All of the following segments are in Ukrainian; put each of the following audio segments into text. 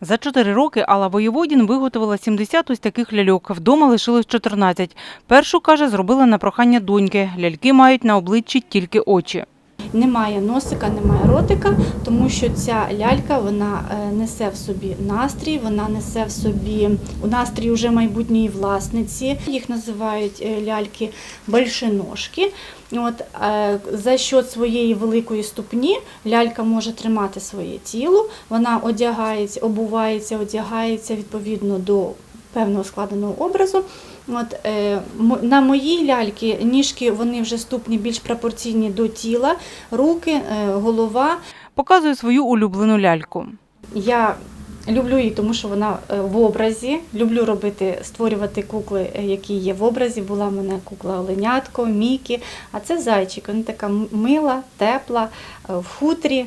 За чотири роки Алла Воєводін виготовила 70 ось таких ляльок. Вдома лишилось 14. Першу, каже, зробила на прохання доньки. Ляльки мають на обличчі тільки очі. Немає носика, немає ротика, тому що ця лялька вона е, несе в собі настрій, вона несе в собі настрій уже майбутньої власниці. Їх називають е, ляльки большеножки. От е, за счет своєї великої ступні лялька може тримати своє тіло. Вона одягається, обувається, одягається відповідно до певного складеного образу. От, е, на моїй ляльки ніжки вони вже ступні більш пропорційні до тіла, руки, е, голова. Показує свою улюблену ляльку. Я люблю її, тому що вона е, в образі. Люблю робити, створювати кукли, е, які є в образі. Була в мене кукла Оленятко, Мікі, а це зайчик. Вона така мила, тепла, е, в хутрі.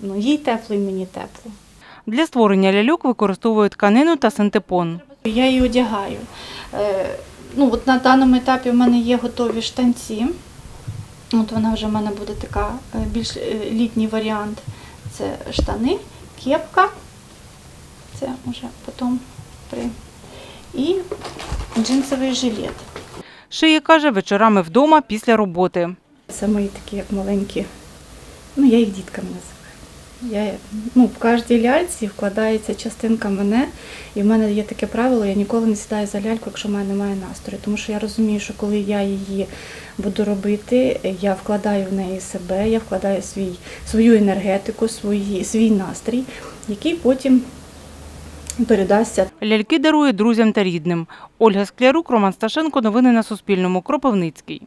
Ну, їй тепло і мені тепло. Для створення ляльок використовують тканину та синтепон. Я її одягаю. Е, Ну, от на даному етапі в мене є готові штанці. От вона вже в мене буде така е, більш е, літній варіант. Це штани, кепка. Це вже потім при. І джинсовий жилет. Шиє, каже, вечорами вдома після роботи. Це мої такі як маленькі. Ну, я їх дітками називаю. Я, ну, в кожній ляльці вкладається частинка мене, і в мене є таке правило, я ніколи не сідаю за ляльку, якщо в мене немає настрою. Тому що я розумію, що коли я її буду робити, я вкладаю в неї себе, я вкладаю свій, свою енергетику, свої, свій настрій, який потім передасться Ляльки дарує друзям та рідним. Ольга Склярук, Роман Сташенко. Новини на Суспільному. Кропивницький.